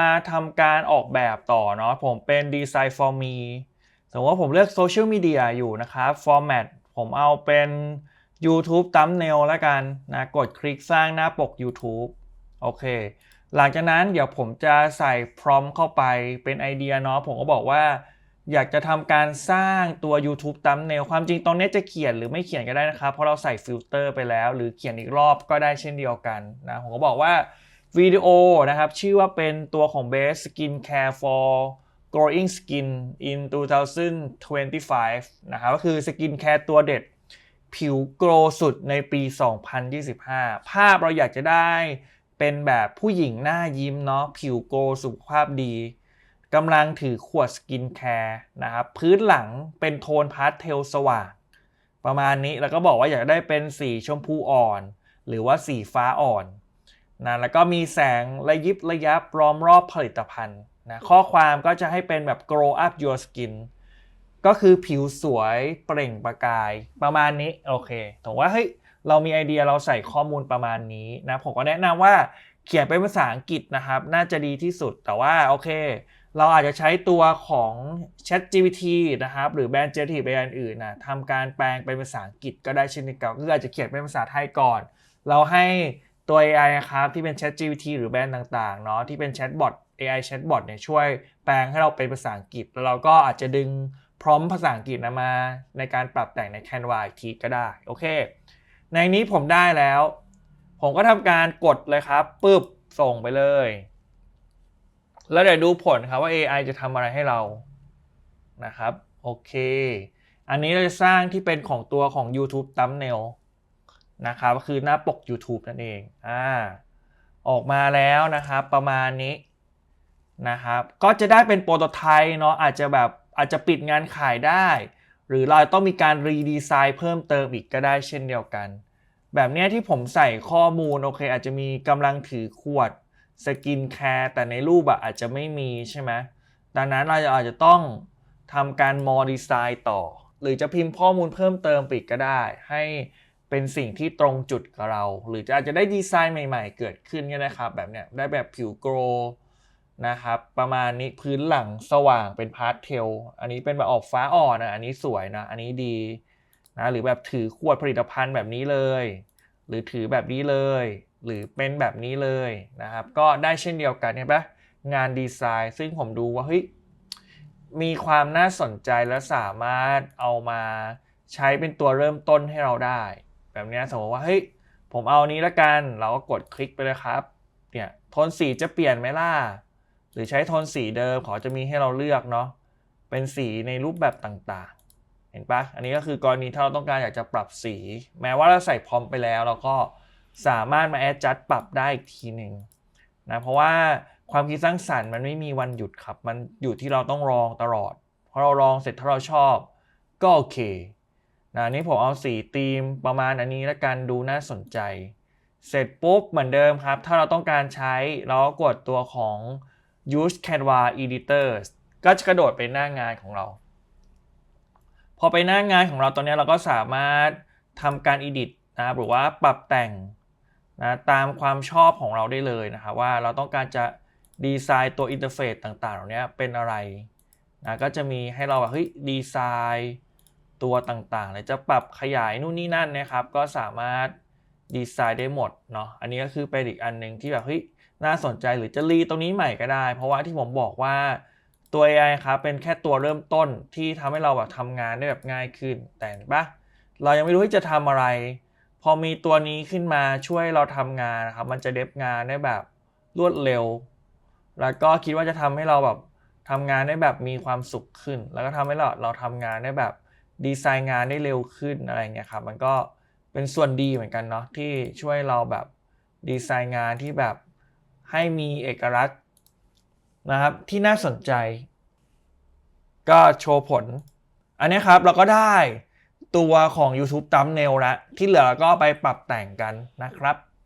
มาทำการออกแบบต่อเนาะผมเป็น Design for me สมมติว่าผมเลือกโซเชียลมีเดียอยู่นะครับ Format ผมเอาเป็น YouTube Thumbnail แล้วกันนะกดคลิกสร้างหน้าปก YouTube โอเค หลังจากนั้นเดี๋ยวผมจะใส่พร้อมเข้าไปเป็นไอเดียเนาะผมก็บอกว่า อยากจะทำการสร้างตัว YouTube Thumbnail ความจริงตรงนี้จะเขียนหรือไม่เขียนก็ได้นะครับ เพราะเราใส่ฟิลเตอร์ไปแล้ว หรือเขียนอีกรอบก็ได้เช่นเดียวกันนะผมก็บอกว่า วิดีโอนะครับ ชื่อว่าเป็นตัวของ Best Skincare for Growing Skin in 2025 นะครับ ก็คือ Skincare ตัวเด็ด ผิวโกรสุดในปี 2025 ภาพเราอยากจะได้เป็นแบบผู้หญิงหน้ายิ้มเนาะผิวโกรสุขภาพดีกำลังถือขวดสกินแคร์นะครับ พื้นหลังเป็นโทนพาสเทลสว่างประมาณนี้แล้วก็บอกว่าอยากได้เป็นสีชมพูอ่อน หรือว่าสีฟ้าอ่อน นะแล้วก็มีแสงระยิบระยับล้อมรอบผลิตภัณฑ์นะข้อความก็จะให้เป็นแบบ grow up your skin ก็คือผิวสวยเปล่งประกายประมาณนี้โอเคถือว่าเฮ้ยเรามีไอเดียเราใส่ข้อมูลประมาณนี้นะผมก็แนะนำว่าเขียนเป็นภาษาอังกฤษนะครับ น่าจะดีที่สุดแต่ว่าโอเค เราอาจจะใช้ตัวของ Chat GPT นะครับ หรือแบรนด์ Generative AI อื่นๆนะทำการแปลงเป็นภาษาอังกฤษก็ได้เช่นเดียวกันก็คืออาจจะเขียนเป็นภาษาไทยก่อน เราให้ ตัว AI นะครับที่เป็น Chat GPT หรือแบรนด์ต่างๆเนาะที่เป็น Chatbot AI Chatbot เนี่ยช่วยแปลงให้เราเป็นภาษาอังกฤษ แล้วเราก็อาจจะดึงพร้อมภาษาอังกฤษนะมาในการปรับแต่งใน Canva อีกทีก็ได้โอเค ในนี้ผมได้แล้ว ผมก็ทำการกดเลยครับปึ๊บส่งไปเลย แล้วเดี๋ยวดูผลครับว่า AI จะทำอะไรให้เรานะครับโอเค อันนี้เราจะสร้างที่เป็นของตัวของ YouTube Thumbnail นะครับก็คือหน้าปก YouTube นั่นเองอ่าออกมาแล้วนะครับประมาณนี้นะครับก็จะได้เป็นโปรโตไทป์เนาะอาจจะแบบอาจจะปิดงานขายได้ หรือเราต้องมีการรีดีไซน์เพิ่มเติมอีกก็ได้เช่นเดียวกัน แบบนี้ที่ผมใส่ข้อมูลโอเค อาจจะมีกำลังถือขวดสกินแคร์แต่ในรูปอะอาจจะไม่มีใช่ไหมดังนั้นเราอาจจะต้องทำการมอดีไซน์ต่อ หรือจะพิมพ์ข้อมูลเพิ่มเติมไปอีกก็ได้ ให้ เป็นสิ่งที่ตรงจุดกับเรา หรือจะอาจจะได้ดีไซน์ใหม่ๆ เกิดขึ้นก็ได้ครับแบบเนี้ยได้แบบผิวโกรนะครับประมาณนี้พื้นหลังสว่างเป็นพาสเทลอันนี้เป็นแบบออกฟ้าอ่อนนะอันนี้สวยนะ อันนี้ดีนะหรือแบบถือขวดผลิตภัณฑ์แบบนี้เลย หรือถือแบบนี้เลย หรือเป็นแบบนี้เลยนะครับ ก็ได้เช่นเดียวกันเห็นปะงานดีไซน์ ซึ่งผมดูว่าเฮ้ยมีความน่าสนใจและสามารถเอามาใช้เป็นตัวเริ่มต้นให้เราได้ แบบนี้สมมติว่าเฮ้ยผมเอานี้ละกัน เราก็กดคลิกไปเลยครับ เนี่ยโทนสีจะเปลี่ยนไหมล่ะ หรือใช้โทนสีเดิมขาจะมีให้เราเลือกเนาะ เป็นสีในรูปแบบต่างๆ เห็นปะอันนี้ก็คือกรณีถ้าเราต้องการอยากจะปรับสี แม้ว่าเราใส่พร้อมไปแล้ว เราก็สามารถมาแอดจัดปรับได้อีกทีหนึ่งนะ เพราะว่าความคิดสร้างสรรค์มันไม่มีวันหยุดครับ มันอยู่ที่เราต้องลองตลอด พอเราลองเสร็จถ้าเราชอบ ก็โอเค นะนี้ผมเอาสีธีมประมาณอันนี้แล้วกันดูน่าสนใจ เสร็จปุ๊บเหมือนเดิมครับ ถ้าเราต้องการใช้เราก็กดตัวของ use Canva editor ก็จะกระโดดไปหน้างานของเรา พอไปหน้างานของเราตอนนี้เราก็สามารถทำการ edit นะรหรือว่าปรับแต่งนะตามความชอบของเราได้เลยนะครับว่าเราต้องการจะดีไซน์ตัวอินเทอร์เฟซต่างๆเหล่านี้เป็นอะไรนะก็จะมีให้เราแบบเฮ้ยดีไซน์ ตัวต่างๆเลยจะปรับขยายนู่นนี่นั่นนะครับ ก็สามารถดีไซน์ได้หมดเนาะอันนี้ก็คือเป็นอีกอันหนึ่งที่แบบเฮ้ยน่าสนใจหรือจะรีตรงนี้ใหม่ก็ได้ เพราะว่าที่ผมบอกว่าตัว AI ครับเป็นแค่ตัวเริ่มต้นที่ทำให้เราแบบทำงานได้แบบง่ายขึ้น แต่ปะเรายังไม่รู้ที่จะทำอะไร พอมีตัวนี้ขึ้นมาช่วยเราทำงานนะครับ มันจะเดฟงานได้แบบรวดเร็ว แล้วก็คิดว่าจะทำให้เราแบบทำงานได้แบบมีความสุขขึ้น แล้วก็ทำให้เราเราทำงานได้แบบ ดีไซน์งานได้เร็วขึ้นอะไรเงี้ยครับมันก็เป็นส่วนดีเหมือนกันเนาะที่ช่วยเราแบบดีไซน์งานที่แบบให้มีเอกลักษณ์นะครับที่น่าสนใจ ก็โชว์ผล อันนี้ครับเราก็ได้ตัวของ YouTube Thumbnail แล้วที่เหลือเราก็ไปปรับแต่งกันนะครับ